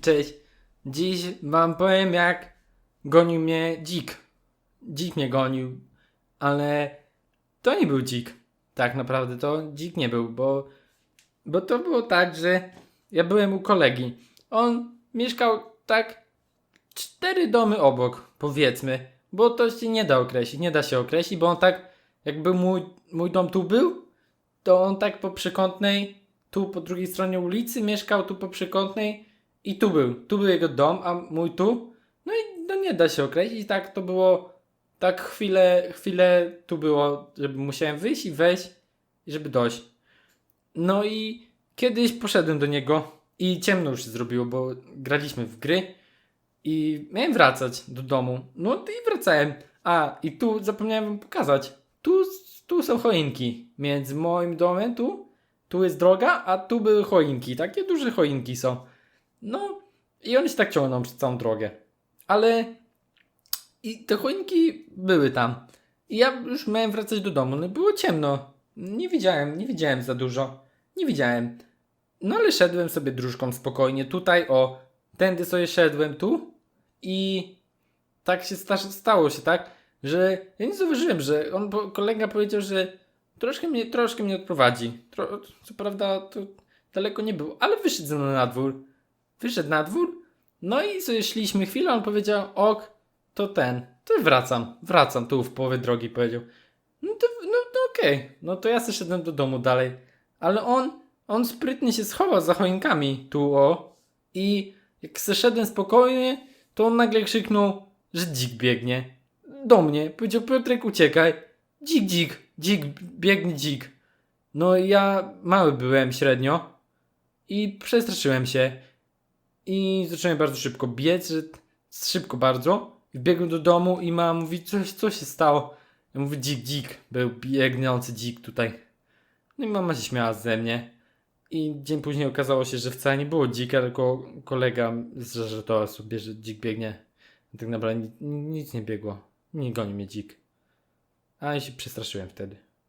Cześć. Dziś wam powiem jak gonił mnie dzik. Dzik mnie gonił, ale to nie był dzik. Tak naprawdę to dzik nie był, bo, bo to było tak, że ja byłem u kolegi. On mieszkał tak cztery domy obok, powiedzmy, bo to się nie da określić, nie da się określić, bo on tak, jakby mój, mój dom tu był, to on tak po przekątnej, tu po drugiej stronie ulicy mieszkał, tu po przekątnej i tu był, tu był jego dom, a mój tu, no i no nie da się określić, tak to było, tak chwilę, chwilę tu było, żeby musiałem wyjść i wejść, żeby dojść. No i kiedyś poszedłem do niego i ciemno już się zrobiło, bo graliśmy w gry i miałem wracać do domu. No i wracałem. A, i tu zapomniałem wam pokazać. Tu, tu są choinki. Między moim domem, tu, tu jest droga, a tu były choinki. Takie duże choinki są. No i one się tak ciągną przez całą drogę. Ale i te choinki były tam. I ja już miałem wracać do domu. No było ciemno. Nie widziałem, nie widziałem za dużo. Nie widziałem. No ale szedłem sobie dróżką spokojnie. Tutaj, o, tędy sobie szedłem tu i tak się sta- stało się, tak, że ja nie zauważyłem, że on, kolega powiedział, że troszkę mnie, troszkę mnie odprowadzi. Tro, co prawda to daleko nie było, ale wyszedł ze mną na dwór. Wyszedł na dwór, no i sobie szliśmy chwilę, on powiedział, ok, to ten, to wracam, wracam tu w połowie drogi, powiedział. No to, no, no okej, no to ja sobie szedłem do domu dalej. Ale on, on sprytnie się schował za choinkami tu, o, i jak zeszedłem spokojnie, to on nagle krzyknął, że dzik biegnie. Do mnie. Powiedział, Piotrek, uciekaj. Dzik, dzik, dzik, biegnie dzik. No ja mały byłem średnio i przestraszyłem się. I zacząłem bardzo szybko biec, szybko bardzo. I Wbiegłem do domu i mama mówi, coś, co się stało? Ja mówię, dzik, dzik. Był biegnący dzik tutaj. No i mama się śmiała ze mnie. I dzień później okazało się, że wcale nie było dzika, tylko kolega zżartował sobie, że dzik biegnie. Tak naprawdę ni- nic nie biegło. Nie goni mnie dzik. A ja się przestraszyłem wtedy.